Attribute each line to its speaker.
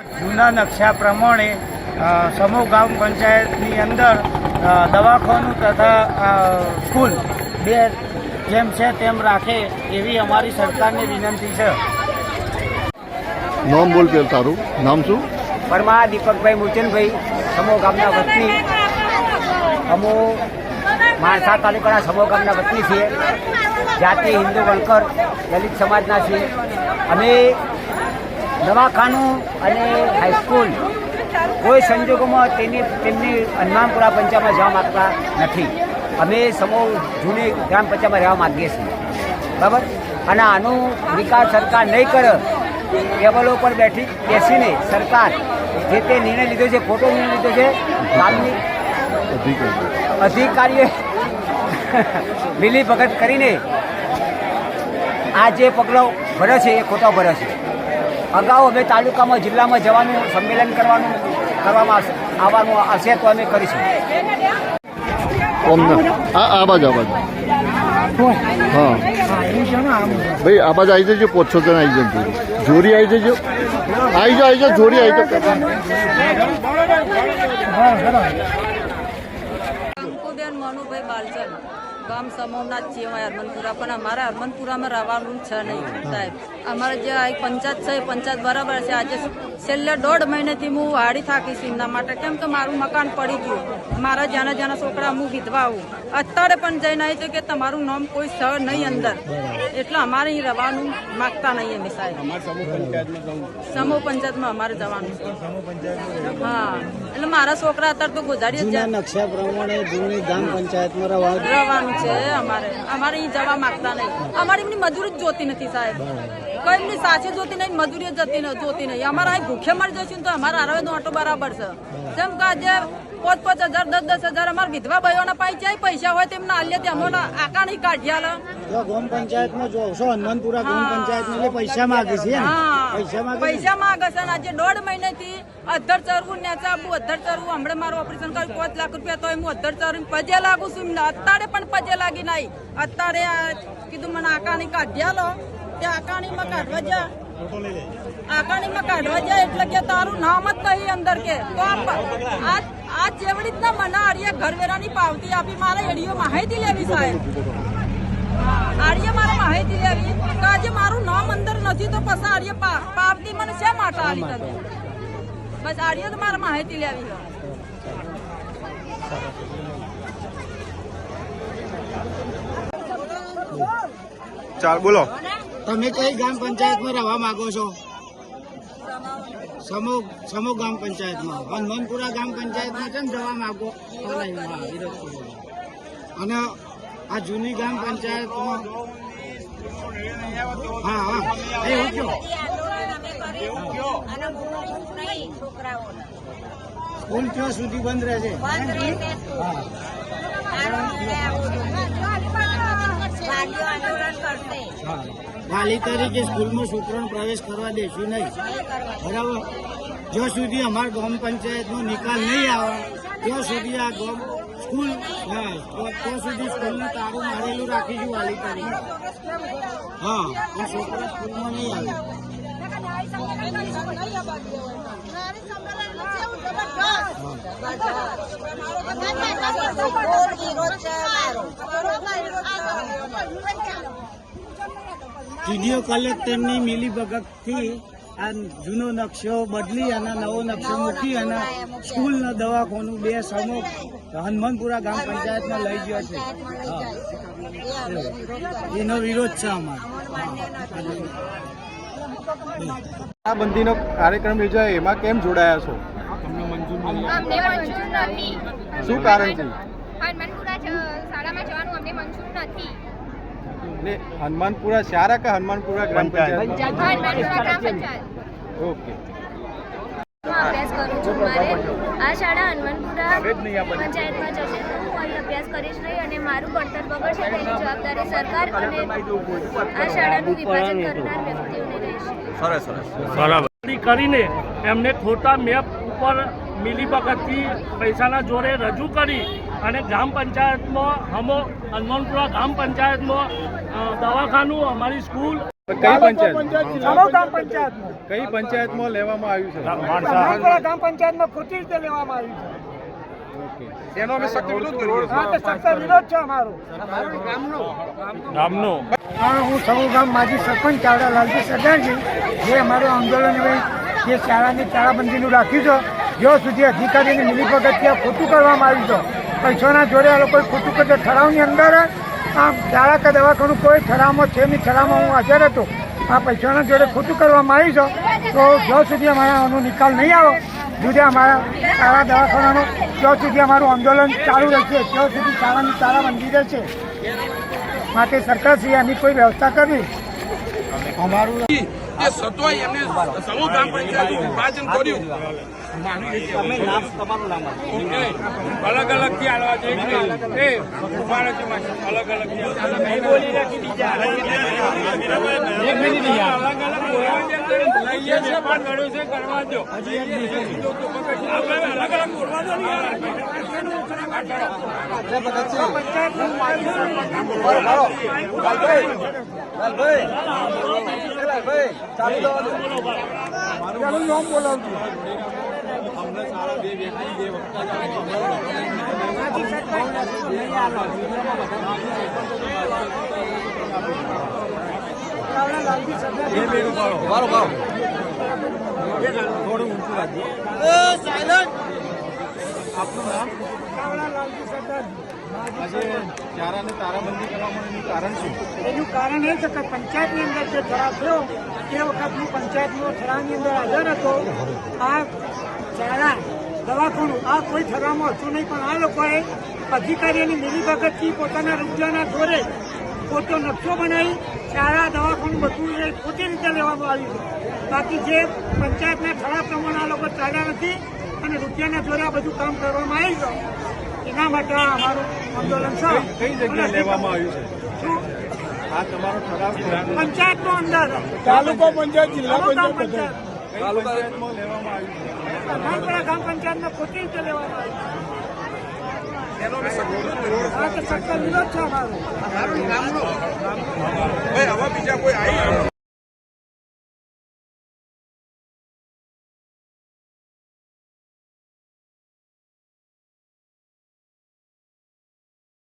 Speaker 1: જૂના નકશા પ્રમાણે સમૂહ ગામ પંચાયતની અંદર દવાખાનું તથા સ્કૂલ બે જેમ છે તેમ રાખે એવી અમારી સરકારને વિનંતી છે.
Speaker 2: નામ બોલ પેલ તારું. નામ શું?
Speaker 3: પરમા દીપકભાઈ મૂચનભાઈ સમો ગામના વતની. અમો માણસા તાલુકાના સમો ગામના વતની છીએ. જાતિ હિન્દુ વણકર દલિત સમાજના છીએ. અમે દવાખાનું અને હાઈસ્કૂલ કોઈ સંજોગોમાં તેની તેમની હનુમાનપુરા પંચાયતમાં જવા માગતા નથી. અમે સમૂહ જૂની ગ્રામ પંચાયતમાં રહેવા માગીએ છીએ. બરાબર? અને આનો નિકાલ સરકાર નહીં કરે, ટેબલો પર બેઠી બેસીને સરકાર જે તે નિર્ણય લીધો છે, ખોટો નિર્ણય લીધો છે, ગામની
Speaker 2: અધિકારી
Speaker 3: અધિકારીએ મિલી ભગત કરીને આ જે પગલો ભરે છે, એ ખોટો ભરે છે. અગાઉ અમે તાલુકામાં જિલ્લામાં જવાનું સંમેલન કરવાનું કરવામાં આવશે. આવવાનું આવશે તો અમે કરીશું.
Speaker 2: કોમને આ આ બાજુ આ બાજુ. હા. ભાઈ આ આવી જજો પોચસો જણ આવી જજો. જોરી આવી જજો. આવી જાઓ આવી જાઓ જોરી આવી જાઓ.
Speaker 4: મનુભાઈ બાલચંદ. ગામ સમૂહના છીએ અમે હરમનપુરા પણ અમારે હરમનપુરામાં રહેવાનું છે નહીં. સાહેબ અમારે જે આ પંચાયત છે એ પંચાયત બરાબર છે. આજે છેલ્લે દોઢ મહિનેથી હું હાડી થાકી છું એમના માટે. કેમ કે મારું મકાન પડી ગયું. મારા જાના જાના છોકરા હું વિધવા આવું અત્યારે પણ જઈને આવી તો કે તમારું નામ કોઈ સ્થળ નહીં અંદર. એટલે અમારે અહીં રહેવાનું માગતા નહીં અમે સાહેબ. સમૂહ પંચાયતમાં અમારે જવાનું છે. હા એટલે મારા છોકરા અત્યારે તો ગોધાડી જ જાય
Speaker 1: નકશા પ્રમાણે ગામ પંચાયતમાં રહેવા
Speaker 4: રહેવાનું છે અમારે. અમારે અહીં જવા માંગતા નહીં. અમારે એમની મજૂરી જ જોતી નથી સાહેબ. કોઈ એમની સાચે જોતી નહીં મજૂરી જતી જોતી નહીં. અમારે અહીં ભૂખે મરી જશું તો અમારે આરવે ઓટો બરાબર છે. જેમ કે આજે પાંચ પાંચ હજાર દસ દસ હજાર અમારા વિધવા ભાઈઓના પાસે જ્યાં પૈસા હોય તેમના આલ્ય તે અમોને આકા નહીં કાઢ્યા
Speaker 1: ગ્રામ પંચાયતમાં જોશો હનુમાનપુરા ગ્રામ પંચાયત પૈસા માગે છે પૈસા માગે છે?
Speaker 4: માંગે છે અને આજે દોઢ મહિનેથી અધર ચરવું નેચા આપું, અધર ચરવું, હમણાં મારું ઓપરેશન કર્યું, પાંચ લાખ રૂપિયા તો હું અધર ચરવું, પજે લાગુ છું. અત્યારે પણ પજે લાગી નહીં. અત્યારે કીધું મને આકાણી કાઢ્યા લો, તે આકાણીમાં કાઢવા જા. આકાણીમાં કાઢવા જાય એટલે કે તારું નામ જ નહીં અંદર કે. તો આ પ- આ આ જેવી રીતના મને આર્ય ઘરવેરાની પાવતી આપી, મારે એડીઓ માહિતી લેવી સાહેબ. આર્ય મારે માહિતી લેવી, તો આજે મારું નામ અંદર નથી, તો પછી આર્ય પાવતી મને શા માટે આલી તમે બસ આર્ય તો મારે માહિતી લેવી
Speaker 2: ચાલ બોલો.
Speaker 1: તમે કઈ ગ્રામ પંચાયતમાં રહેવા માંગો છો? સમૂહ સમૂહ ગ્રામ પંચાયતમાં. હનુમાનપુરા ગ્રામ પંચાયતમાં ને જવા માંગો? હા. અને આ જૂની ગ્રામ પંચાયતમાં હા હા. એવું કયો સ્કૂલ ક્યાં સુધી બંધ રહેશે. વાલી તરીકે સ્કૂલમાં છોકરાનો પ્રવેશ કરવા દેશું નહીં. બરાબર? જ્યાં સુધી અમારા ગ્રામ પંચાયતનો નિકાલ નહીં આવે ત્યાં સુધી આ ગામ સ્કૂલ ત્યાં સુધી સ્કૂલનું તારું મારેલું રાખીશું વાલી તરીકે. હા. પણ છોકરા સ્કૂલમાં નહીં આવે. ટીડીઓ કલેક્ટરની મિલી ભગતથી આ જૂનો નકશો બદલી અને નવો નકશો મૂકી અને સ્કૂલના દવાખાનું બે સમૂહ હનુમાનપુરા ગામ પંચાયતમાં લઈ ગયો છે. એનો વિરોધ છે અમારો.
Speaker 2: આ બંધીનો કાર્યક્રમ યોજાય એમાં કેમ જોડાયા છો?
Speaker 5: તમને મંજૂર નથી.
Speaker 2: શું કારણ છે?
Speaker 5: હનુમાનપુરા શાળામાં જવાનું અમને મંજૂર નથી.
Speaker 2: એટલે હનુમાનપુરા શાળા કે હનુમાનપુરા ગ્રામ પંચાયત?
Speaker 5: હનુમાનપુરા ગ્રામ પંચાયત.
Speaker 2: ઓકે.
Speaker 6: હું અભ્યાસ કરું છું મારે. આ શાળા હનુમાનપુરા પંચાયતમાં જશે તો હું અહીં અભ્યાસ કરીશ નહીં અને મારું ભણતર બગડશે તેની જવાબદારી સરકાર અને આ શાળાનું વિભાજન કરનાર વ્યક્તિઓને રહેશે.
Speaker 7: ચોરી કરીને એમને ખોટા મેપ ઉપર મિલીભગતથી પૈસાના જોરે રજૂ કરી અને ગ્રામ પંચાયતમાં હમો હનુમાનપુરા ગ્રામ પંચાયતમાં દવાખાનું અમારી સ્કૂલ
Speaker 8: કઈ પંચાયત? કઈ પંચાયતમાં લેવામાં આવ્યું છે?
Speaker 9: ગ્રામ પંચાયતમાં ખોટી રીતે લેવામાં આવ્યું છે.
Speaker 8: તેનો અમે સખ્ત વિરોધ કરીએ
Speaker 9: હા તો વિરોધ છે અમારો.
Speaker 10: ગામનો.
Speaker 9: હું સૌ ગામ માજી સરપંચ ચાવડા લાલજી સરદારજી જે અમારું આંદોલન જે શાળાની તાળાબંધીનું રાખ્યું છે જ્યાં સુધી અધિકારીની મિલીભગતથી ત્યાં ખોટું કરવામાં આવ્યું છે. પૈસાના જોડે આ લોકોએ ખોટું કરતા ઠરાવની અંદર આ શાળા કે દવાખાનું કોઈ ઠરાવમાં છે નહીં, ઠરાવમાં હું હાજર હતો. આ પૈસાના જોડે ખોટું કરવામાં આવી છે, તો જ્યાં સુધી અમારા આનો નિકાલ નહીં આવે, જુદા અમારા સારા દવાખાનાનો ત્યાં સુધી અમારું આંદોલન ચાલુ રહેશે ત્યાં સુધી શાળાની તાળાબંધી રહેશે માટે સરકારશ્રીએ આની કોઈ વ્યવસ્થા કરવી. અમારું
Speaker 7: એ સત્વાય એમને સમૂહ ગ્રામ વિભાજન કર્યું. અલગ અલગથી આલવા છે. એ ઊભા રહેજો માસી. અલગ અલગથી. આલવા. નામ અલગ બોલવા છે તો લઈએ છે પણ લડ્યું છે કરવા દો આપણે અલગ અલગ બોલવા યાર.
Speaker 8: ચારાને તારાબંધી કરવામાં એનું કારણ શું?
Speaker 9: એનું કારણ એ છે કે પંચાયતની અંદર જે ઠરાવ થયો, તે વખત હું પંચાયતનો ઠરાવની અંદર હાજર હતો. આ શાળા દવાખાનું, આ કોઈ ઠરાવમાં હતું નહીં, પણ આ લોકોએ અધિકારીઓની મિલીભગતથી પોતાના રૂપિયાના જોરે પોતો નકશો બનાવી શાળા દવાખાનું બધું એ ખોટી રીતે લેવામાં આવ્યું બાકી જે પંચાયતના ઠરાવ પ્રમાણે આ લોકો ચાલ્યા નથી અને રૂપિયાના જોરે આ બધું કામ કરવામાં આવ્યું છે એના માટે અમારું આંદોલન છે.
Speaker 8: કઈ જગ્યાએ લેવામાં આવ્યું છે? આ તમારો ઠરાવ.
Speaker 9: પંચાયત નો અંદર.
Speaker 8: તાલુકા પંચાયત જિલ્લા પંચાયત તાલુકામાં પંચાયતમાં લેવામાં આવ્યું છે.
Speaker 9: ગ્રામ પંચાયતમાં ખોટી રીતે લેવામાં
Speaker 7: આવ્યું સખત વિરોધ
Speaker 9: છે અમારો.